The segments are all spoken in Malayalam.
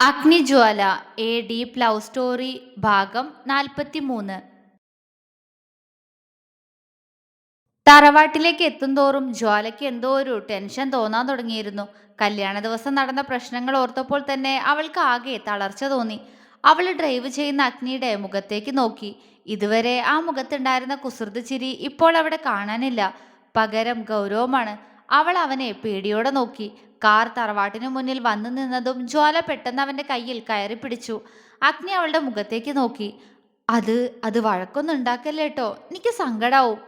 Agnijwala a deep love story ഭാഗം നാൽപ്പത്തി മൂന്ന് തറവാട്ടിലേക്ക് എത്തുന്തോറും ജ്വാലയ്ക്ക് എന്തോ ഒരു ടെൻഷൻ തോന്നാൻ തുടങ്ങിയിരുന്നു. കല്യാണ ദിവസം നടന്ന പ്രശ്നങ്ങൾ ഓർത്തപ്പോൾ തന്നെ അവൾക്ക് ആകെ തളർച്ച തോന്നി. അവൾ ഡ്രൈവ് ചെയ്യുന്ന അഗ്നിയുടെ മുഖത്തേക്ക് നോക്കി. ഇതുവരെ ആ മുഖത്തുണ്ടായിരുന്ന കുസൃതി ചിരി ഇപ്പോൾ അവിടെ കാണാനില്ല. പകരം ഗൗരവമാണ്. അവൾ അവനെ പേടിയോടെ നോക്കി. കാർ തറവാട്ടിനു മുന്നിൽ വന്നു നിന്നതും ജ്വാല പെട്ടെന്ന് അവന്റെ കയ്യിൽ കയറി പിടിച്ചു. അഗ്നി അവളുടെ മുഖത്തേക്ക് നോക്കി. അത് അത് വഴക്കൊന്നും ഉണ്ടാക്കല്ലേട്ടോ എനിക്ക് സങ്കടാവും.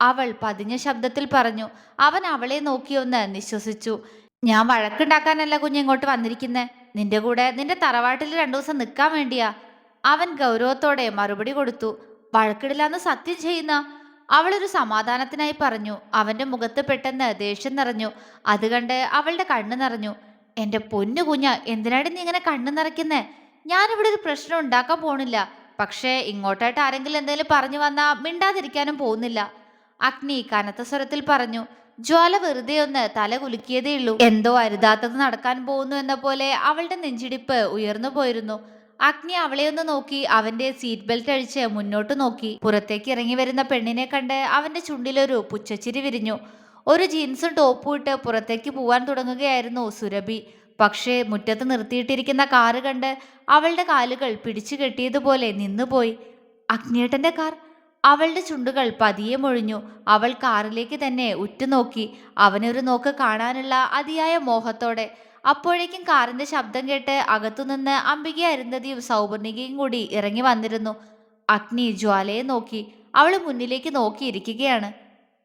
അവൾ പതിഞ്ഞ ശബ്ദത്തിൽ പറഞ്ഞു. അവൻ അവളെ നോക്കിയൊന്ന് നിശ്വസിച്ചു. ഞാൻ വഴക്കുണ്ടാക്കാനല്ല കുഞ്ഞ് ഇങ്ങോട്ട് വന്നിരിക്കുന്നെ. നിന്റെ കൂടെ നിന്റെ തറവാട്ടിൽ രണ്ടു ദിവസം നിൽക്കാൻ വേണ്ടിയാ. അവൻ ഗൗരവത്തോടെ മറുപടി കൊടുത്തു. വഴക്കിടില്ലാന്ന് സത്യം ചെയ്യുന്ന അവളൊരു സമാധാനത്തിനായി പറഞ്ഞു. അവന്റെ മുഖത്ത് പെട്ടെന്ന് ദേഷ്യം നിറഞ്ഞു. അത് കണ്ട് അവളുടെ കണ്ണ് നിറഞ്ഞു. എന്റെ പൊന്നു കുഞ്ഞ എന്തിനാടി നീ ഇങ്ങനെ കണ്ണ് നിറയ്ക്കുന്നേ? ഞാനിവിടെ ഒരു പ്രശ്നം ഉണ്ടാക്കാൻ പോണില്ല. പക്ഷേ ഇങ്ങോട്ടായിട്ട് ആരെങ്കിലും എന്തെങ്കിലും പറഞ്ഞു വന്നാൽ മിണ്ടാതിരിക്കാനും പോകുന്നില്ല. അഗ്നി കനത്ത സ്വരത്തിൽ പറഞ്ഞു. ജ്വാല വെറുതെ ഒന്ന് തല കുലുക്കിയതേ ഉള്ളൂ. എന്തോ അരുതാത്തത് നടക്കാൻ പോകുന്നു എന്ന പോലെ അവളുടെ നെഞ്ചിടിപ്പ് ഉയർന്നു പോയിരുന്നു. അഗ്നി അവളെ ഒന്ന് നോക്കി അവന്റെ സീറ്റ് ബെൽറ്റ് അഴിച്ച് മുന്നോട്ട് നോക്കി. പുറത്തേക്ക് ഇറങ്ങി വരുന്ന പെണ്ണിനെ കണ്ട് അവന്റെ ചുണ്ടിലൊരു പുച്ഛച്ചിരി വിരിഞ്ഞു. ഒരു ജീൻസും ടോപ്പും ഇട്ട് പുറത്തേക്ക് പോവാൻ തുടങ്ങുകയായിരുന്നു സുരഭി. പക്ഷേ മുറ്റത്ത് നിർത്തിയിട്ടിരിക്കുന്ന കാറ് കണ്ട് അവളുടെ കാലുകൾ പിടിച്ചു കെട്ടിയതുപോലെ നിന്നുപോയി. അഗ്നിയേട്ടന്റെ കാർ? അവളുടെ ചുണ്ടുകൾ പതിയെ മൊഴിഞ്ഞു. അവൾ കാറിലേക്ക് തന്നെ ഉറ്റുനോക്കി. അവനൊരു നോക്ക് കാണാനുള്ള അതിയായ മോഹത്തോടെ. അപ്പോഴേക്കും കാറിന്റെ ശബ്ദം കേട്ട് അകത്തുനിന്ന് അംബിക അരുന്ധതിയും സൗപർണികയും കൂടി ഇറങ്ങി വന്നിരുന്നു. അഗ്നി ജ്വാലയെ നോക്കി. അവൾ മുന്നിലേക്ക് നോക്കിയിരിക്കുകയാണ്.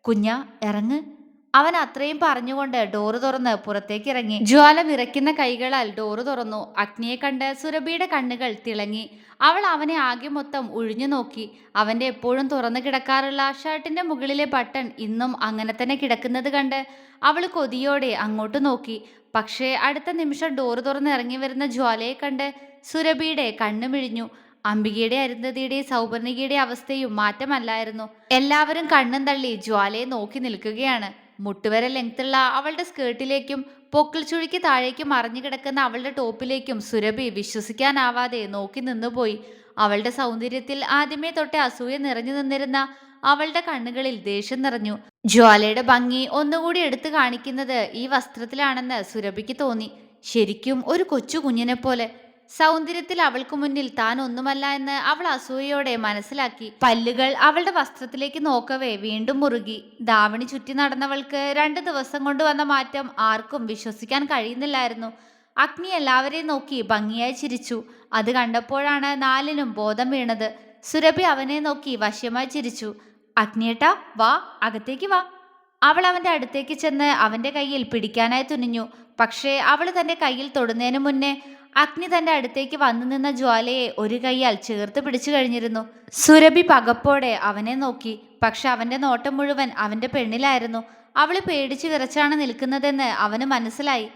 കുഞ്ഞ ഇറങ്ങ്. അവൻ അത്രയും പറഞ്ഞുകൊണ്ട് ഡോറ് തുറന്ന് പുറത്തേക്ക് ഇറങ്ങി ജ്വാല വിറയ്ക്കുന്ന കൈകളാൽ ഡോറ് തുറന്നു. അഗ്നിയെ കണ്ട് സുരഭിയുടെ കണ്ണുകൾ തിളങ്ങി. അവൾ അവനെ ആകെ മൊത്തം ഒഴിഞ്ഞു നോക്കി. അവന്റെ എപ്പോഴും തുറന്നു കിടക്കാറുള്ള ഷർട്ടിന്റെ മുകളിലെ ബട്ടൺ ഇന്നും അങ്ങനെ തന്നെ കിടക്കുന്നത് കണ്ട് അവൾ കൊതിയോടെ അങ്ങോട്ട് നോക്കി. പക്ഷേ അടുത്ത നിമിഷം ഡോറ് തുറന്ന് ഇറങ്ങി വരുന്ന ജ്വാലയെ കണ്ട് സുരഭിയുടെ കണ്ണു മിഴിഞ്ഞു. അംബികയുടെ അരുന്ധതിയുടെ സൗപർണികയുടെ അവസ്ഥയും മാറ്റമല്ലായിരുന്നു. എല്ലാവരും കണ്ണും തള്ളി ജ്വാലയെ നോക്കി നിൽക്കുകയാണ്. മുട്ടുവരെ ലെങ്ത്തുള്ള അവളുടെ സ്കേർട്ടിലേക്കും പൊക്കിൾ ചുഴിക്ക് താഴേക്കും മറിഞ്ഞു കിടക്കുന്ന അവളുടെ ടോപ്പിലേക്കും സുരഭി വിശ്വസിക്കാനാവാതെ നോക്കി നിന്നുപോയി. അവളുടെ സൗന്ദര്യത്തിൽ ആദ്യമേ തൊട്ടേ അസൂയ നിറഞ്ഞു നിന്നിരുന്ന അവളുടെ കണ്ണുകളിൽ ദേഷ്യം നിറഞ്ഞു. ജ്വാലയുടെ ഭംഗി ഒന്നുകൂടി എടുത്തു കാണിക്കുന്നത് ഈ വസ്ത്രത്തിലാണെന്ന് സുരഭിക്ക് തോന്നി. ശരിക്കും ഒരു കൊച്ചു കുഞ്ഞിനെ പോലെ സൗന്ദര്യത്തിൽ അവൾക്ക് മുന്നിൽ താൻ ഒന്നുമല്ല എന്ന് അവൾ അസൂയയോടെ മനസ്സിലാക്കി. പല്ലുകൾ അവളുടെ വസ്ത്രത്തിലേക്ക് നോക്കവേ വീണ്ടും മുറുകി. ദാവണി ചുറ്റി നടന്നവൾക്ക് രണ്ട് ദിവസം കൊണ്ട് വന്ന മാറ്റം ആർക്കും വിശ്വസിക്കാൻ കഴിയുന്നില്ലായിരുന്നു. അഗ്നി എല്ലാവരെയും നോക്കി ഭംഗിയായി ചിരിച്ചു. അത് കണ്ടപ്പോഴാണ് നാലിനും ബോധം വീണത്. സുരഭി അവനെ നോക്കി വശ്യമായി ചിരിച്ചു. അഗ്നിയേട്ട വാ അകത്തേക്ക് വാ. അവൾ അവന്റെ അടുത്തേക്ക് ചെന്ന് അവന്റെ കയ്യിൽ പിടിക്കാനായി തുനിഞ്ഞു. പക്ഷേ അവൾ തന്റെ കയ്യിൽ തൊടുന്നതിന് മുന്നേ അഗ്നി തന്റെ അടുത്തേക്ക് വന്നു നിന്ന ജ്വാലയെ ഒരു കൈയാൽ ചേർത്ത് പിടിച്ചു കഴിഞ്ഞിരുന്നു. സുരഭി പകപ്പോടെ അവനെ നോക്കി. പക്ഷെ അവന്റെ നോട്ടം മുഴുവൻ അവന്റെ പെണ്ണിലായിരുന്നു. അവൾ പേടിച്ചു വിറച്ചാണ് നിൽക്കുന്നതെന്ന് അവന് മനസ്സിലായി.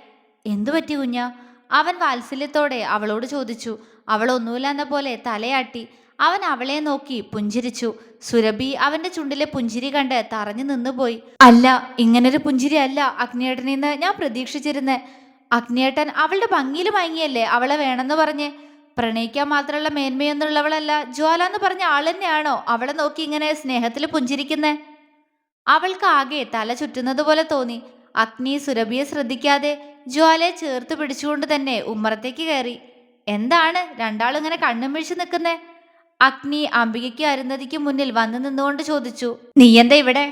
എന്തു പറ്റി കുഞ്ഞ? അവൻ വാത്സല്യത്തോടെ അവളോട് ചോദിച്ചു. അവൾ ഒന്നുമില്ലാന്ന പോലെ തലയാട്ടി. അവൻ അവളെ നോക്കി പുഞ്ചിരിച്ചു. സുരഭി അവന്റെ ചുണ്ടിലെ പുഞ്ചിരി കണ്ട് തറഞ്ഞു നിന്നുപോയി. അല്ല ഇങ്ങനൊരു പുഞ്ചിരി അല്ല അഗ്നിയേട്ടനിന്ന് ഞാൻ പ്രതീക്ഷിച്ചിരുന്നേ. അഗ്നിയേട്ടൻ അവളുടെ ഭംഗിയിൽ മയങ്ങിയല്ലേ? അവളെ വേണമെന്ന് പറഞ്ഞ്. പ്രണയിക്കാൻ മാത്രമുള്ള മേന്മയൊന്നുള്ളവളല്ല. ജ്വാല എന്ന് പറഞ്ഞ ആൾ തന്നെയാണോ അവളെ നോക്കി ഇങ്ങനെ സ്നേഹത്തിൽ പുഞ്ചിരിക്കുന്നേ? അവൾക്ക് ആകെ തല ചുറ്റുന്നത് പോലെ തോന്നി. അഗ്നി സുരഭിയെ ശ്രദ്ധിക്കാതെ ജ്വാലയെ ചേർത്ത് പിടിച്ചുകൊണ്ട് തന്നെ ഉമ്മറത്തേക്ക് കയറി. എന്താണ് രണ്ടാളിങ്ങനെ കണ്ണും വീഴ്ച നിൽക്കുന്നേ? അഗ്നി അംബികയ്ക്ക് അരുന്ധതിക്ക് മുന്നിൽ വന്നു നിന്നുകൊണ്ട് ചോദിച്ചു നീ എന്താ ഇവിടെ?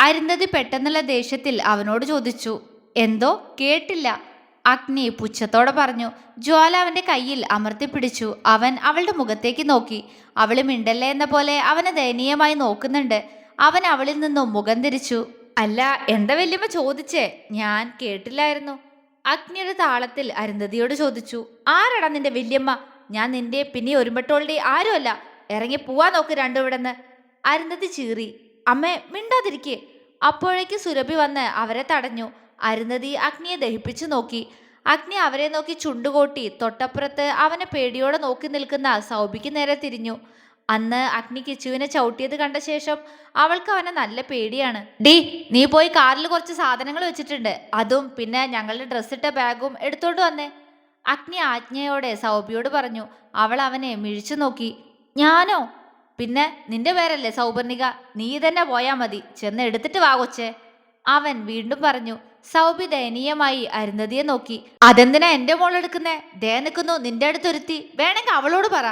അരുന്ധതി പെട്ടെന്നുള്ള ദേഷ്യത്തിൽ അവനോട് ചോദിച്ചു എന്തോ? കേട്ടില്ല. അഗ്നി പുച്ഛത്തോടെ പറഞ്ഞു ജ്വാല അവന്റെ കയ്യിൽ അമർത്തിപ്പിടിച്ചു അവൻ അവളുടെ മുഖത്തേക്ക് നോക്കി. അവൾ മിണ്ടല്ലേ എന്ന പോലെ അവനെ ദയനീയമായി നോക്കുന്നുണ്ട്. അവൻ അവളിൽ നിന്നും മുഖം തിരിച്ചു. അല്ല എന്താ വല്യമ്മ ചോദിച്ചേ? ഞാൻ കേട്ടില്ലായിരുന്നു. അഗ്നിയുടെ താളത്തിൽ അരുന്ധതിയോട് ചോദിച്ചു ആരടാ നിന്റെ വല്യമ്മ? ഞാൻ നിന്റെ പിന്നെ ഒരുമ്പട്ടോളുടെ ആരുമല്ല. ഇറങ്ങി പോവാൻ നോക്ക് രണ്ടും ഇവിടെന്ന് അരുന്ധതി ചീറി അമ്മേ മിണ്ടാതിരിക്കേ. അപ്പോഴേക്ക് സുരഭി വന്ന് അവരെ തടഞ്ഞു. അരുന്ധതി അഗ്നിയെ ദഹിപ്പിച്ചു നോക്കി. അഗ്നി അവരെ നോക്കി ചുണ്ടുകോട്ടി തൊട്ടപ്പുറത്ത് അവനെ പേടിയോടെ നോക്കി നിൽക്കുന്ന സൗബിക്ക് നേരെ തിരിഞ്ഞു. അന്ന് അഗ്നി കിച്ചുവിനെ ചവിട്ടിയത് കണ്ട ശേഷം അവൾക്ക് അവനെ നല്ല പേടിയാണ്. ഡി നീ പോയി കാറിൽ കുറച്ച് സാധനങ്ങൾ വെച്ചിട്ടുണ്ട്. അതും പിന്നെ ഞങ്ങളുടെ ഡ്രസ്സിട്ട ബാഗും എടുത്തോണ്ട് വന്നേ. അഗ്നി ആജ്ഞയോടെ സൗബിയോട് പറഞ്ഞു. അവൾ അവനെ മിഴിച്ചു നോക്കി. ഞാനോ? പിന്നെ നിന്റെ പേരല്ലേ സൗപർണിക? നീ തന്നെ പോയാ മതി. ചെന്ന് എടുത്തിട്ട് വാ കൊച്ചേ. അവൻ വീണ്ടും പറഞ്ഞു. സൗബി ദയനീയമായി അരുന്ധതിയെ നോക്കി. അതെന്തിനാ എന്റെ മോൾ എടുക്കുന്നേ? ദേ നിൽക്കുന്നു നിന്റെ അടുത്തൊരുത്തി. വേണമെങ്കിൽ അവളോട് പറ.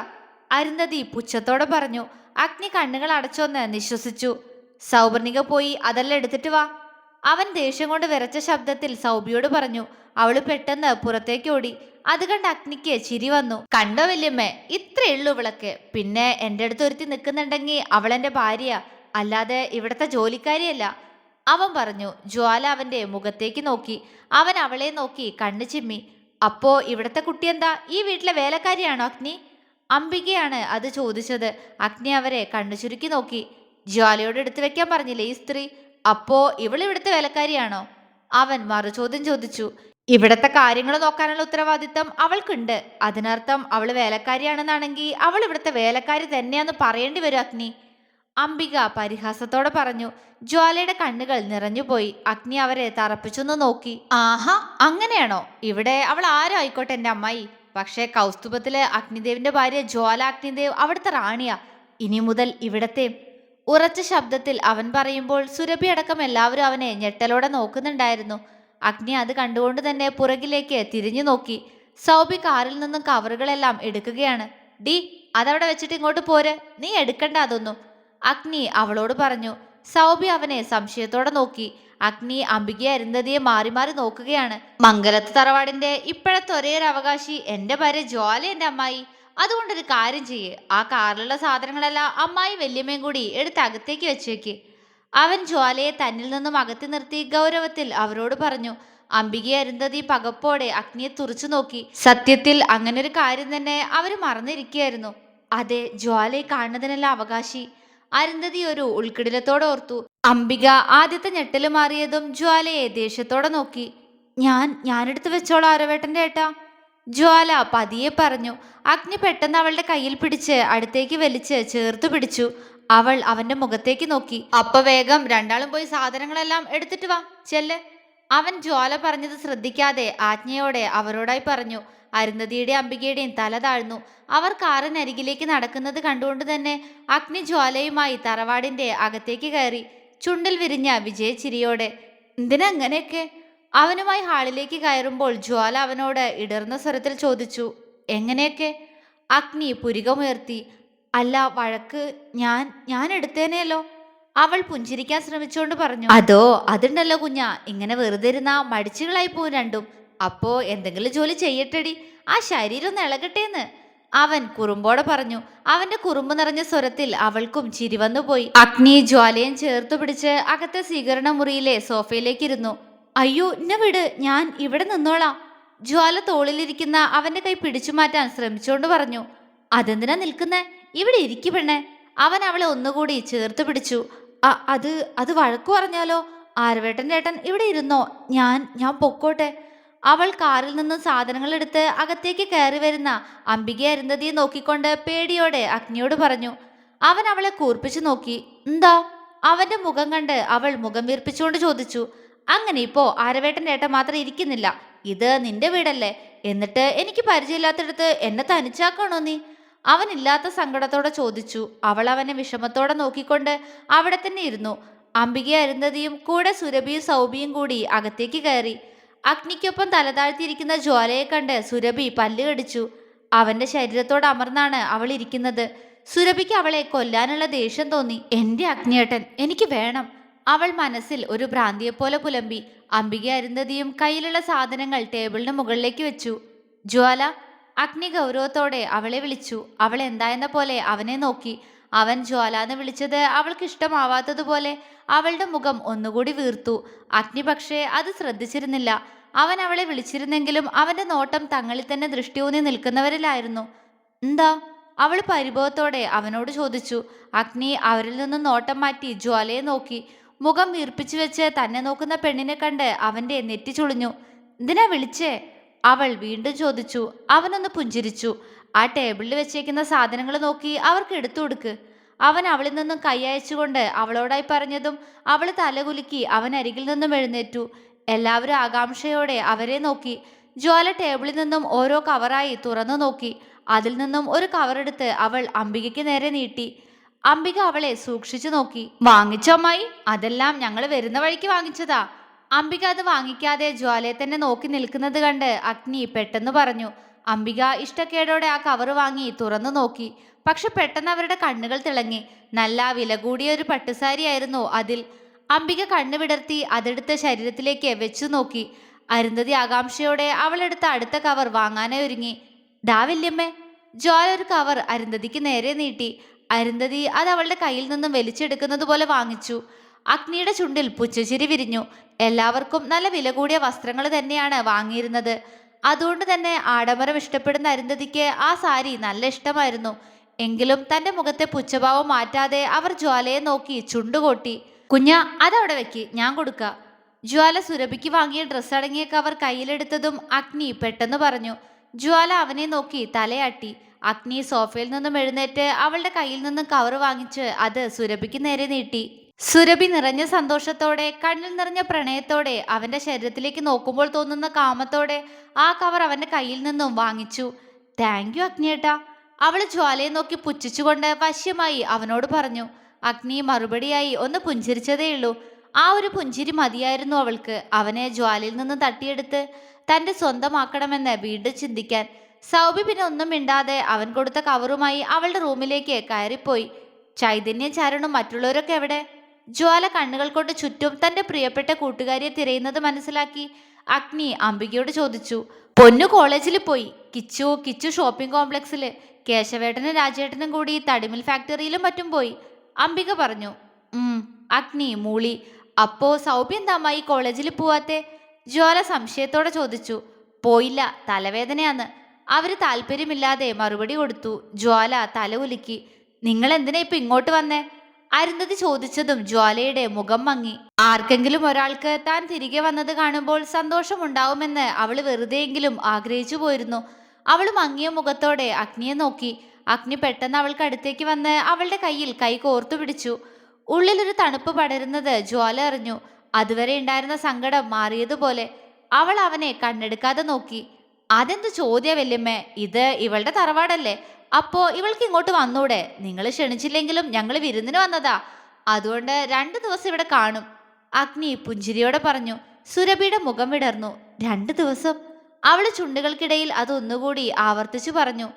അരുന്ധതി പുച്ഛത്തോടെ പറഞ്ഞു. അഗ്നി കണ്ണുകൾ അടച്ചോന്ന് നിശ്വസിച്ചു. സൗപർണിക പോയി അതെല്ലാം എടുത്തിട്ട് വാ. അവൻ ദേഷ്യം കൊണ്ട് വിറച്ച ശബ്ദത്തിൽ സൗബിയോട് പറഞ്ഞു. അവൾ പെട്ടെന്ന് പുറത്തേക്ക് ഓടി. അത് കണ്ട് അഗ്നിക്ക് ചിരി വന്നു. കണ്ടോ വല്യമ്മേ ഇത്രയുള്ളൂ ഇവളൊക്കെ പിന്നെ എന്റെ അടുത്ത് ഒരുത്തി നിൽക്കുന്നുണ്ടെങ്കിൽ അവളെന്റെ ഭാര്യ. അല്ലാതെ ഇവിടുത്തെ ജോലിക്കാരിയല്ല. അവൻ പറഞ്ഞു ജ്വാല അവന്റെ മുഖത്തേക്ക് നോക്കി. അവൻ അവളെ നോക്കി കണ്ണു ചിമ്മി. അപ്പോ ഇവിടത്തെ കുട്ടി എന്താ? ഈ വീട്ടിലെ വേലക്കാരിയാണോ അഗ്നി? അംബികയാണ് അത് ചോദിച്ചത്. അഗ്നി അവരെ കണ്ണു ചുരുക്കി നോക്കി. ജ്വാലയോട് എടുത്തു വെക്കാൻ പറഞ്ഞില്ലേ ഈ സ്ത്രീ? അപ്പോ ഇവൾ ഇവിടുത്തെ വേലക്കാരിയാണോ? അവൻ മറുചോദ്യം ചോദിച്ചു ഇവിടത്തെ കാര്യങ്ങൾ നോക്കാനുള്ള ഉത്തരവാദിത്തം അവൾക്കുണ്ട്. അതിനർത്ഥം അവൾ വേലക്കാരിയാണെന്നാണെങ്കിൽ അവൾ ഇവിടുത്തെ വേലക്കാരി തന്നെയാന്ന് പറയേണ്ടി വരും അഗ്നി. അംബിക പരിഹാസത്തോടെ പറഞ്ഞു ജ്വാലയുടെ കണ്ണുകൾ നിറഞ്ഞുപോയി. അഗ്നി അവരെ തറപ്പിച്ചൊന്ന് നോക്കി. ആഹാ. അങ്ങനെയാണോ? ഇവിടെ അവൾ ആരും ആയിക്കോട്ടെ എന്റെ അമ്മായി. പക്ഷേ കൗസ്തുഭത്തിലെ അഗ്നിദേവിന്റെ ഭാര്യ ജ്വാല അഗ്നിദേവ് അവിടുത്തെ റാണിയാ. ഇനി മുതൽ ഇവിടത്തെ. ഉറച്ച ശബ്ദത്തിൽ അവൻ പറയുമ്പോൾ സുരഭി അടക്കം എല്ലാവരും അവനെ ഞെട്ടലോടെ നോക്കുന്നുണ്ടായിരുന്നു. അഗ്നി അത് കണ്ടുകൊണ്ട് തന്നെ പുറകിലേക്ക് തിരിഞ്ഞു നോക്കി. സൗബി കാറിൽ നിന്നും കവറുകളെല്ലാം എടുക്കുകയാണ്. ഡി അതവിടെ വെച്ചിട്ട് ഇങ്ങോട്ട് പോര്. നീ എടുക്കണ്ട അതൊന്നും. അഗ്നി അവളോട് പറഞ്ഞു സൗബി അവനെ സംശയത്തോടെ നോക്കി. അഗ്നി അംബിക അരുന്ധതിയെ മാറി മാറി നോക്കുകയാണ്. മംഗലത്ത് തറവാടിന്റെ ഇപ്പോഴത്തെ ഒരേ ഒരു അവകാശി എന്റെ ഭാര്യ ജ്വാല എന്റെ അമ്മായി. അതുകൊണ്ടൊരു കാര്യം ചെയ്യേ. ആ കാറിലുള്ള സാധനങ്ങളെല്ലാം അമ്മായി വല്യമ്മയും കൂടി എടുത്ത് അകത്തേക്ക് വെച്ചേക്ക്. അവൻ ജ്വാലയെ തന്നിൽ നിന്നും അകത്തി നിർത്തി ഗൗരവത്തിൽ അവരോട് പറഞ്ഞു അംബികയെ അരുന്ധതി പകപ്പോടെ അഗ്നിയെ തുറച്ചു നോക്കി. സത്യത്തിൽ അങ്ങനെ ഒരു കാര്യം തന്നെ അവർ മറന്നിരിക്കുകയായിരുന്നു. അതെ ജ്വാലയെ കാണുന്നതിനെല്ലാം അവകാശി. അരുന്ധതി ഒരു ഉൾക്കിടിലത്തോടെ ഓർത്തു. അംബിക ആദ്യത്തെ ഞെട്ടൽ മാറിയതും ജ്വാലയെ ദേഷ്യത്തോടെ നോക്കി. ഞാൻ ഞാനെടുത്ത് വെച്ചോളാം അരവേട്ടന്റെ ഏട്ടാ. ജ്വാല പതിയെ പറഞ്ഞു. അഗ്നി പെട്ടെന്ന് അവളുടെ കയ്യിൽ പിടിച്ച് അടുത്തേക്ക് വലിച്ച് ചേർത്ത് പിടിച്ചു. അവൾ അവന്റെ മുഖത്തേക്ക് നോക്കി. അപ്പൊ വേഗം രണ്ടാളും പോയി സാധനങ്ങളെല്ലാം എടുത്തിട്ട് വാ. ചെല്ല്. അവൻ ജ്വാല പറഞ്ഞത് ശ്രദ്ധിക്കാതെ ആജ്ഞയോടെ അവരോടായി പറഞ്ഞു അരുന്ധതിയുടെ അംബികയുടെയും തല താഴ്ന്നു. അവർ കാറിനരികിലേക്ക് നടക്കുന്നത് കണ്ടുകൊണ്ട് തന്നെ അഗ്നിജ്വാലയുമായി തറവാടിന്റെ അകത്തേക്ക് കയറി ചുണ്ടിൽ വിരിഞ്ഞ വിജയച്ചിരിയോടെ എന്തിനങ്ങനെയൊക്കെ? അവനുമായി ഹാളിലേക്ക് കയറുമ്പോൾ ജ്വാല അവനോട് ഇടർന്ന സ്വരത്തിൽ ചോദിച്ചു എങ്ങനെയൊക്കെ? അഗ്നി പുരികമുയർത്തി അല്ല വഴക്ക് ഞാൻ ഞാൻ എടുത്തേനെയല്ലോ. അവൾ പുഞ്ചിരിക്കാൻ ശ്രമിച്ചുകൊണ്ട് പറഞ്ഞു. അതോ അതുണ്ടല്ലോ കുഞ്ഞ ഇങ്ങനെ വെറുതെ ഇരുന്ന മടിച്ചുകളായി പോവും രണ്ടും. അപ്പോ എന്തെങ്കിലും ജോലി ചെയ്യട്ടെടി. ആ ശരീരം ഒന്ന് ഇളകട്ടേന്ന്. അവൻ കുറുമ്പോടെ പറഞ്ഞു. അവന്റെ കുറുമ്പ് നിറഞ്ഞ സ്വരത്തിൽ അവൾക്കും ചിരി വന്നുപോയി അഗ്നി ജ്വാലയും ചേർത്ത് പിടിച്ച് അകത്തെ സ്വീകരണ മുറിയിലെ സോഫയിലേക്ക് ഇരുന്നു അയ്യോ എന്നെ വിട് ഞാൻ ഇവിടെ നിന്നോളാം. ജ്വാല തോളിലിരിക്കുന്ന അവന്റെ കൈ പിടിച്ചു മാറ്റാൻ ശ്രമിച്ചുകൊണ്ട് പറഞ്ഞു. അതെന്തിനാ നിൽക്കുന്നേ? ഇവിടെ ഇരിക്കു പെണ്ണെ. അവൻ അവളെ ഒന്നുകൂടി ചേർത്ത് പിടിച്ചു. "അ- അത് അത് വഴക്കു പറഞ്ഞാലോ? ആരവേട്ടൻ ചേട്ടൻ ഇവിടെ ഇരുന്നോ? ഞാൻ ഞാൻ പൊക്കോട്ടെ. അവൾ കാറിൽ നിന്ന് സാധനങ്ങൾ എടുത്ത് അകത്തേക്ക് കയറി വരുന്ന അംബിക അരുന്ധതിയെ നോക്കിക്കൊണ്ട് പേടിയോടെ അഗ്നിയോട് പറഞ്ഞു. അവൻ അവളെ കൂർപ്പിച്ചു നോക്കി. എന്താ? അവന്റെ മുഖം കണ്ട് അവൾ മുഖം വീർപ്പിച്ചുകൊണ്ട് ചോദിച്ചു. അങ്ങനെ ഇപ്പോ ആരവേട്ടൻ ഏട്ടൻ മാത്രം ഇരിക്കുന്നില്ല. ഇത് നിന്റെ വീടല്ലേ? എന്നിട്ട് എനിക്ക് പരിചയമില്ലാത്തടത്ത് എന്നെ തനിച്ചാക്കണോ നീ? അവനില്ലാത്ത സങ്കടത്തോടെ ചോദിച്ചു. അവൾ അവനെ വിഷമത്തോടെ നോക്കിക്കൊണ്ട് അവിടെ തന്നെ ഇരുന്നു. അംബിക അരുന്ധതിയും കൂടെ സുരഭിയും സൗബിയും കൂടി അകത്തേക്ക് കയറി. അഗ്നിക്കൊപ്പം തലതാഴ്ത്തിയിരിക്കുന്ന ജ്വാലയെ കണ്ട് സുരഭി പല്ലുകടിച്ചു അവന്റെ ശരീരത്തോട് അമർന്നാണ് അവൾ ഇരിക്കുന്നത്. സുരഭിക്ക് അവളെ കൊല്ലാനുള്ള ദേഷ്യം തോന്നി. എന്റെ അഗ്നിയേട്ടൻ എനിക്ക് വേണം. അവൾ മനസ്സിൽ ഒരു ഭ്രാന്തിയെപ്പോലെ പുലമ്പി. അംബിക അരുന്ധതിയും കയ്യിലുള്ള സാധനങ്ങൾ ടേബിളിന് മുകളിലേക്ക് വെച്ചു. ജ്വാല അഗ്നി ഗൗരവത്തോടെ അവളെ വിളിച്ചു. അവൾ എന്തായെന്ന പോലെ അവനെ നോക്കി. അവൻ ജ്വാല എന്ന് വിളിച്ചത് അവൾക്ക് ഇഷ്ടമാവാത്തതുപോലെ അവളുടെ മുഖം ഒന്നുകൂടി വീർത്തു. അഗ്നി പക്ഷേ അത് ശ്രദ്ധിച്ചിരുന്നില്ല. അവൻ അവളെ വിളിച്ചിരുന്നെങ്കിലും അവന്റെ നോട്ടം തങ്ങളിൽ തന്നെ ദൃഷ്ടിയൂന്നി നിൽക്കുന്നവരിലായിരുന്നു. എന്താ? അവൾ പരിഭവത്തോടെ അവനോട് ചോദിച്ചു. അഗ്നി അവരിൽ നിന്നും നോട്ടം മാറ്റി ജ്വാലയെ നോക്കി. മുഖം വീർപ്പിച്ചു വെച്ച് തന്നെ നോക്കുന്ന പെണ്ണിനെ കണ്ട് അവന്റെ നെറ്റി ചുളിഞ്ഞു. എന്തിനാ വിളിച്ചേ? അവൾ വീണ്ടും ചോദിച്ചു അവനൊന്ന് പുഞ്ചിരിച്ചു. ആ ടേബിളിൽ വെച്ചേക്കുന്ന സാധനങ്ങൾ നോക്കി അവർക്ക് എടുത്തു കൊടുക്ക്. അവൻ അവളിൽ നിന്നും കൈയച്ചുകൊണ്ട് അവളോടായി പറഞ്ഞതും അവൾ തലകുലുക്കി അവൻ അരികിൽ നിന്നും എഴുന്നേറ്റു. എല്ലാവരും ആകാംക്ഷയോടെ അവരെ നോക്കി. ജ്വാല ടേബിളിൽ നിന്നും ഓരോ കവറായി തുറന്നു നോക്കി. അതിൽ നിന്നും ഒരു കവറെടുത്ത് അവൾ അംബികയ്ക്ക് നേരെ നീട്ടി. അംബിക അവളെ സൂക്ഷിച്ചു നോക്കി. വാങ്ങിച്ചോ അമ്മായി അതെല്ലാം ഞങ്ങൾ വരുന്ന വഴിക്ക് വാങ്ങിച്ചതാ. അംബിക അത് വാങ്ങിക്കാതെ ജ്വാലയെ തന്നെ നോക്കി നിൽക്കുന്നത് കണ്ട് അഗ്നി പെട്ടെന്ന് പറഞ്ഞു അംബിക ഇഷ്ടക്കേടോടെ ആ കവർ വാങ്ങി തുറന്നു നോക്കി. പക്ഷെ പെട്ടെന്ന് അവരുടെ കണ്ണുകൾ തിളങ്ങി. നല്ല വില കൂടിയ ഒരു പട്ടുസാരിയായിരുന്നു അതിൽ. അംബിക കണ്ണു വിടർത്തി അതെടുത്ത് ശരീരത്തിലേക്ക് വെച്ചു നോക്കി. അരുന്ധതി ആകാംക്ഷയോടെ അവളെടുത്ത അടുത്ത കവർ വാങ്ങാനായി ഒരുങ്ങി. ദാ വല്യമ്മേ. ജ്വാല ഒരു കവർ അരുന്ധതിക്ക് നേരെ നീട്ടി. അരുന്ധതി അത് അവളുടെ കയ്യിൽ നിന്നും വലിച്ചെടുക്കുന്നത് പോലെ വാങ്ങിച്ചു. അഗ്നിയുടെ ചുണ്ടിൽ പുച്ഛിരി വിരിഞ്ഞു. എല്ലാവർക്കും നല്ല വില കൂടിയ വസ്ത്രങ്ങൾ തന്നെയാണ് വാങ്ങിയിരുന്നത്. അതുകൊണ്ട് തന്നെ ആഡംബരം ഇഷ്ടപ്പെടുന്ന അരുന്ധതിക്ക് ആ സാരി നല്ല ഇഷ്ടമായിരുന്നു. എങ്കിലും തന്റെ മുഖത്തെ പുച്ഛഭാവം മാറ്റാതെ അവർ ജ്വാലയെ നോക്കി ചുണ്ടുകൊട്ടി. കുഞ്ഞ അതവിടെ വെക്ക് ഞാൻ കൊടുക്ക. ജ്വാല സുരഭിക്ക് വാങ്ങിയ ഡ്രസ്സ് അടങ്ങിയ കവർ കയ്യിലെടുത്തതും അഗ്നി പെട്ടെന്ന് പറഞ്ഞു. ജ്വാല അവനെ നോക്കി തലയാട്ടി. അഗ്നി സോഫയിൽ നിന്നും എഴുന്നേറ്റ് അവളുടെ കയ്യിൽ നിന്നും കവർ വാങ്ങിച്ച് അത് സുരഭിക്ക് നേരെ നീട്ടി. സുരഭി നിറഞ്ഞ സന്തോഷത്തോടെ കണ്ണിൽ നിറഞ്ഞ പ്രണയത്തോടെ അവന്റെ ശരീരത്തിലേക്ക് നോക്കുമ്പോൾ തോന്നുന്ന കാമത്തോടെ ആ കവർ അവന്റെ കയ്യിൽ നിന്നും വാങ്ങിച്ചു. താങ്ക് യു അഗ്നിയേട്ട. അവൾ ജ്വാലയെ നോക്കി പുച്ഛിച്ചുകൊണ്ട് വശ്യമായി അവനോട് പറഞ്ഞു അഗ്നി മറുപടിയായി ഒന്ന് പുഞ്ചിരിച്ചതേയുള്ളൂ ആ ഒരു പുഞ്ചിരി മതിയായിരുന്നു അവൾക്ക്. അവനെ ജ്വാലയിൽ നിന്ന് തട്ടിയെടുത്ത് തന്റെ സ്വന്തമാക്കണമെന്ന് വീണ്ടും ചിന്തിക്കാൻ. സൗബി പിന്നെ ഒന്നും മിണ്ടാതെ അവൻ കൊടുത്ത കവറുമായി അവളുടെ റൂമിലേക്ക് കയറിപ്പോയി. ചൈതന്യ ചാരണും മറ്റുള്ളവരൊക്കെ എവിടെ? ജ്വാല കണ്ണുകൾ കൊണ്ട് ചുറ്റും തന്റെ പ്രിയപ്പെട്ട കൂട്ടുകാരിയെ തിരയുന്നത് മനസ്സിലാക്കി അഗ്നി അംബികയോട് ചോദിച്ചു പൊന്നു കോളേജിൽ പോയി. കിച്ചു കിച്ചു ഷോപ്പിംഗ് കോംപ്ലക്സിൽ കേശവേട്ടനും രാജേട്ടനും കൂടി തടിമിൽ ഫാക്ടറിയിലും മറ്റും പോയി. അംബിക പറഞ്ഞു അഗ്നി മൂളി. അപ്പോ സൗഭ്യന്തമായി കോളേജിൽ പോവാത്തെ? ജ്വാല സംശയത്തോടെ ചോദിച്ചു പോയില്ല തലവേദനയാന്ന് അവർ താല്പര്യമില്ലാതെ മറുപടി കൊടുത്തു. ജ്വാല തല ഉലുക്കി. നിങ്ങൾ എന്തിനാ ഇപ്പൊ ഇങ്ങോട്ട് വന്നേ? അരുന്ധതി ചോദിച്ചതും ജ്വാലയുടെ മുഖം മങ്ങി. ആർക്കെങ്കിലും ഒരാൾക്ക് താൻ തിരികെ വന്നത് കാണുമ്പോൾ സന്തോഷമുണ്ടാവുമെന്ന് അവൾ വെറുതെയെങ്കിലും ആഗ്രഹിച്ചു പോയിരുന്നു. അവൾ മങ്ങിയ മുഖത്തോടെ അഗ്നിയെ നോക്കി. അഗ്നി പെട്ടെന്ന് അവൾക്ക് അടുത്തേക്ക് വന്ന് അവളുടെ കയ്യിൽ കൈ കോർത്തു പിടിച്ചു. ഉള്ളിലൊരു തണുപ്പ് പടരുന്നത് ജ്വാല അറിഞ്ഞു. അതുവരെ ഉണ്ടായിരുന്ന സങ്കടം മാറിയതുപോലെ അവൾ അവനെ കണ്ണെടുക്കാതെ നോക്കി. അതെന്ത് ചോദ്യ വല്യമ്മേ? ഇത് ഇവളുടെ തറവാടല്ലേ? അപ്പോ ഇവൾക്ക് ഇങ്ങോട്ട് വന്നൂടെ? നിങ്ങൾ ക്ഷണിച്ചില്ലെങ്കിലും ഞങ്ങൾ വിരുന്നിന് വന്നതാ. അതുകൊണ്ട് രണ്ടു ദിവസം ഇവിടെ കാണും. അഗ്നി പുഞ്ചിരിയോടെ പറഞ്ഞു. സുരഭിയുടെ മുഖം വിടർന്നു. രണ്ടു ദിവസം? അവൾ ചുണ്ടുകൾക്കിടയിൽ അതൊന്നുകൂടി ആവർത്തിച്ചു പറഞ്ഞു.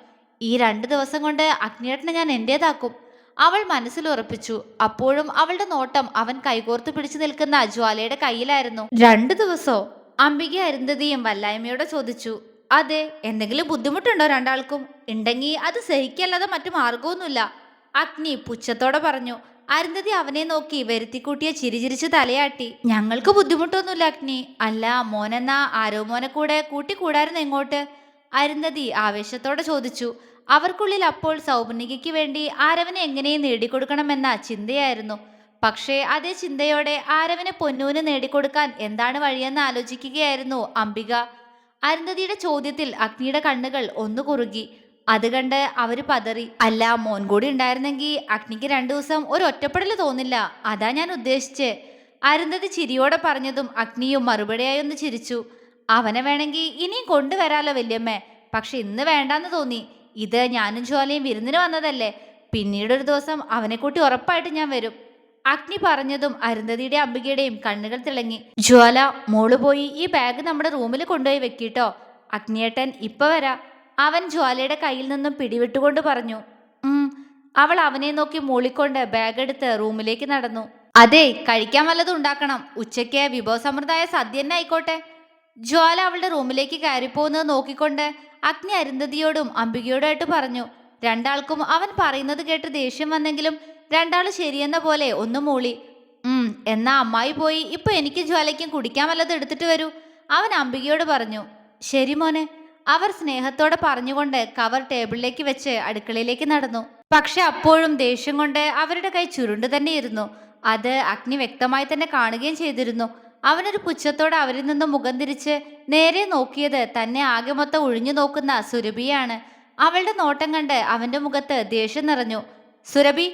ഈ രണ്ടു ദിവസം കൊണ്ട് അഗ്നിയേട്ടനെ ഞാൻ എന്റേതാക്കും. അവൾ മനസ്സിൽ ഉറപ്പിച്ചു. അപ്പോഴും അവളുടെ നോട്ടം അവൻ കൈകോർത്ത് പിടിച്ചു നിൽക്കുന്ന ജ്വാലയുടെ കയ്യിലായിരുന്നു. രണ്ടു ദിവസോ? അംബിക അരുന്ധതിയും വല്ലായ്മയോടെ ചോദിച്ചു. അതെ എന്തെങ്കിലും ബുദ്ധിമുട്ടുണ്ടോ രണ്ടാൾക്കും? ഉണ്ടെങ്കിൽ അത് സഹിക്കല്ലാതെ മറ്റു മാർഗമൊന്നുമില്ല അഗ്നി പുച്ഛത്തോടെ പറഞ്ഞു അരുന്ധതി അവനെ നോക്കി വരുത്തിക്കൂട്ടിയ ചിരിചിരിച്ച് തലയാട്ടി ഞങ്ങൾക്ക് ബുദ്ധിമുട്ടൊന്നുമില്ല അഗ്നി. അല്ല മോനെന്ന ആരോ മോനെ കൂടെ കൂട്ടിക്കൂടായിരുന്നു എങ്ങോട്ട്? അരുന്ധതി ആവേശത്തോടെ ചോദിച്ചു അവർക്കുള്ളിൽ അപ്പോൾ സൗപർണികയ്ക്ക് വേണ്ടി ആരവനെ എങ്ങനെയും നേടിക്കൊടുക്കണമെന്ന ചിന്തയായിരുന്നു. പക്ഷേ അതേ ചിന്തയോടെ ആരവനെ പൊന്നൂന് നേടിക്കൊടുക്കാൻ എന്താണ് വഴിയെന്ന് ആലോചിക്കുകയായിരുന്നു അംബിക. അരുന്ധതിയുടെ ചോദ്യത്തിൽ അഗ്നിയുടെ കണ്ണുകൾ ഒന്നു കുറുകി അത് കണ്ട് അവർ പതറി അല്ല മോൻ കൂടി ഉണ്ടായിരുന്നെങ്കിൽ അഗ്നിക്ക് രണ്ടു ദിവസം ഒരു ഒറ്റപ്പെടൽ തോന്നില്ല. അതാ ഞാൻ ഉദ്ദേശിച്ചേ. അരുന്ധതി ചിരിയോടെ പറഞ്ഞതും അഗ്നിയും മറുപടിയായി ഒന്ന് ചിരിച്ചു. അവനെ വേണമെങ്കിൽ ഇനിയും കൊണ്ടുവരാലോ വല്യമ്മേ. പക്ഷെ ഇന്ന് വേണ്ടാന്ന് തോന്നി. ഇത് ഞാനും ജ്വാലയും വിരുന്നിന് വന്നതല്ലേ. പിന്നീടൊരു ദിവസം അവനെ കൂട്ടി ഉറപ്പായിട്ട് ഞാൻ വരും. അഗ്നി പറഞ്ഞതും അരുന്ധതിയുടെ അംബികയുടെയും കണ്ണുകൾ തിളങ്ങി. ജ്വാല മോൾ പോയി ഈ ബാഗ് നമ്മുടെ റൂമിൽ കൊണ്ടുപോയി വെക്കിട്ടോ. അഗ്നിയേട്ടൻ ഇപ്പൊ വരാ. അവൻ ജ്വാലയുടെ കയ്യിൽ നിന്നും പിടിവിട്ടുകൊണ്ട് പറഞ്ഞു അവൾ അവനെ നോക്കി മൂളിക്കൊണ്ട് ബാഗ് എടുത്ത് റൂമിലേക്ക് നടന്നു. അതെ കഴിക്കാൻ വല്ലതും ഉണ്ടാക്കണം. ഉച്ചയ്ക്ക് വിഭവസമൃദ്ധായ സദ്യ തന്നെ ആയിക്കോട്ടെ. ജ്വാല അവളുടെ റൂമിലേക്ക് കയറിപ്പോകുന്നത് നോക്കിക്കൊണ്ട് അഗ്നി അരുന്ധതിയോടും അംബികയോടുമായിട്ട് പറഞ്ഞു രണ്ടാൾക്കും അവൻ പറയുന്നത് കേട്ട് ദേഷ്യം വന്നെങ്കിലും രണ്ടാൾ ശരിയെന്ന പോലെ ഒന്ന് മൂളി. ഉം എന്നാ അമ്മായി പോയി ഇപ്പൊ എനിക്ക് ജ്വാലയ്ക്കും കുടിക്കാൻ വല്ലതും എടുത്തിട്ട് വരൂ. അവൻ അംബികയോട് പറഞ്ഞു ശരി മോനെ. അവർ സ്നേഹത്തോടെ പറഞ്ഞുകൊണ്ട് കവർ ടേബിളിലേക്ക് വെച്ച് അടുക്കളയിലേക്ക് നടന്നു. പക്ഷെ അപ്പോഴും ദേഷ്യം കൊണ്ട് അവരുടെ കൈ ചുരുണ്ട് തന്നെയിരുന്നു. അത് അഗ്നി വ്യക്തമായി തന്നെ കാണുകയും ചെയ്തിരുന്നു. അവനൊരു പുച്ഛത്തോടെ അവരിൽ നിന്ന് മുഖം തിരിച്ച് നേരെ നോക്കിയത് തന്നെ ആകെ മൊത്തം ഒഴിഞ്ഞു നോക്കുന്ന സുരഭിയാണ്. അവളുടെ നോട്ടം കണ്ട് അവന്റെ മുഖത്ത് ദേഷ്യം നിറഞ്ഞു. സുരഭി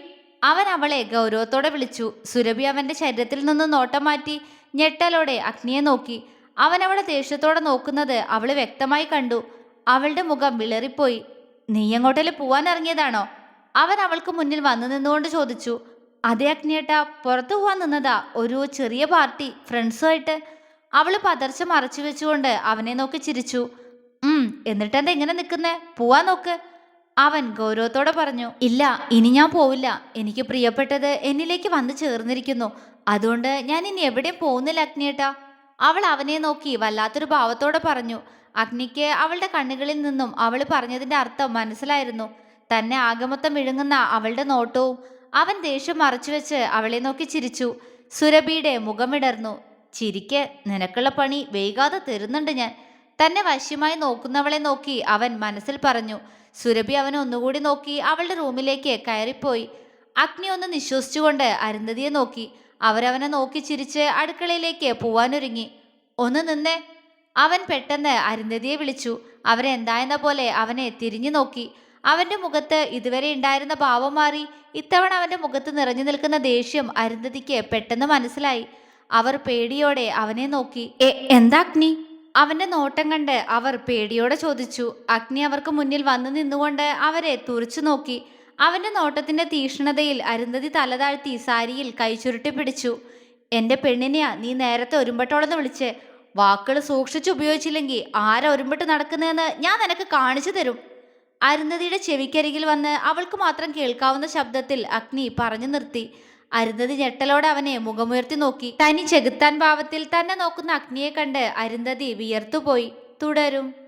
അവൻ അവളെ ഗൗരവത്തോടെ വിളിച്ചു. സുരഭി അവന്റെ ശരീരത്തിൽ നിന്ന് നോട്ടം മാറ്റി ഞെട്ടലോടെ അഗ്നിയെ നോക്കി. അവൻ അവളെ ദേഷ്യത്തോടെ നോക്കുന്നത് അവൾ വ്യക്തമായി കണ്ടു. അവളുടെ മുഖം വിളറിപ്പോയി. നീ എങ്ങോട്ടേലും പോവാൻ ഇറങ്ങിയതാണോ അവൻ അവൾക്ക് മുന്നിൽ വന്നു നിന്നുകൊണ്ട് ചോദിച്ചു. അതേ അഗ്നിയേട്ട. പുറത്തു പോവാൻ നിന്നതാ. ഒരു ചെറിയ പാർട്ടി. ഫ്രണ്ട്സുമായിട്ട്. അവൾ പതർച്ച മറച്ചു വെച്ചുകൊണ്ട് അവനെ നോക്കി ചിരിച്ചു. ഉം എന്നിട്ടെന്താ ഇങ്ങനെ നിൽക്കുന്നേ? പോവാൻ നോക്ക്. അവൻ ഗൗരവത്തോടെ പറഞ്ഞു. ഇല്ല ഇനി ഞാൻ പോവില്ല. എനിക്ക് പ്രിയപ്പെട്ടത് എന്നിലേക്ക് വന്നു ചേർന്നിരിക്കുന്നു. അതുകൊണ്ട് ഞാൻ ഇനി എവിടെയും പോകുന്നില്ല അഗ്നിയേട്ടാ. അവൾ അവനെ നോക്കി വല്ലാത്തൊരു ഭാവത്തോടെ പറഞ്ഞു അഗ്നിക്ക് അവളുടെ കണ്ണുകളിൽ നിന്നും അവൾ പറഞ്ഞതിന്റെ അർത്ഥം മനസ്സിലായിരുന്നു. തന്നെ ആകമൊത്തം വിഴുങ്ങുന്ന അവളുടെ നോട്ടവും അവൻ ദേഷ്യം മറച്ചുവെച്ച് അവളെ നോക്കി ചിരിച്ചു. സുരഭിയുടെ മുഖമിടർന്നു ചിരിക്ക് നിനക്കുള്ള പണി വൈകാതെ തരുന്നുണ്ട് ഞാൻ. തന്നെ വശ്യമായി നോക്കുന്നവളെ നോക്കി അവൻ മനസ്സിൽ പറഞ്ഞു. സുരഭി അവനെ ഒന്നുകൂടി നോക്കി അവളുടെ റൂമിലേക്ക് കയറിപ്പോയി. അഗ്നി ഒന്ന് നിശ്വസിച്ചുകൊണ്ട് അരുന്ധതിയെ നോക്കി. അവരവനെ നോക്കി ചിരിച്ച് അടുക്കളയിലേക്ക് പോവാനൊരുങ്ങി. ഒന്ന് നിന്നേ. അവൻ പെട്ടെന്ന് അരുന്ധതിയെ വിളിച്ചു. അവരെന്തായെന്ന പോലെ അവനെ തിരിഞ്ഞു നോക്കി. അവന്റെ മുഖത്ത് ഇതുവരെ ഉണ്ടായിരുന്ന ഭാവം മാറി. ഇത്തവണ അവന്റെ മുഖത്ത് നിറഞ്ഞു നിൽക്കുന്ന ദേഷ്യം അരുന്ധതിക്ക് പെട്ടെന്ന് മനസ്സിലായി. അവർ പേടിയോടെ അവനെ നോക്കി. "എ, എന്താ അഗ്നി? അവന്റെ നോട്ടം കണ്ട് അവർ പേടിയോടെ ചോദിച്ചു. അഗ്നി അവർക്ക് മുന്നിൽ വന്നു നിന്നുകൊണ്ട് അവരെ തുറച്ചു നോക്കി. അവന്റെ നോട്ടത്തിന്റെ തീക്ഷ്ണതയിൽ അരുന്ധതി തലതാഴ്ത്തി സാരിയിൽ കൈ ചുരുട്ടി പിടിച്ചു. എന്റെ പെണ്ണിനെയാ നീ നേരത്തെ ഒരുമ്പട്ടോളെന്ന് വിളിച്ച്. വാക്കുകൾ സൂക്ഷിച്ചു ഉപയോഗിച്ചില്ലെങ്കിൽ ആരാ ഒരുമ്പട്ട് നടക്കുന്നതെന്ന് ഞാൻ നിനക്ക് കാണിച്ചു തരും. അരുന്ധതിയുടെ ചെവിക്കരികിൽ വന്ന് അവൾക്ക് മാത്രം കേൾക്കാവുന്ന ശബ്ദത്തിൽ അഗ്നി പറഞ്ഞു നിർത്തി. അരുന്ധതി ഞെട്ടലോടെ അവനെ മുഖമുയർത്തി നോക്കി. തനി ചെകുത്താൻ ഭാവത്തിൽ തന്നെ നോക്കുന്ന അഗ്നിയെ കണ്ട് അരുന്ധതി വിയർത്തുപോയി. തുടരും.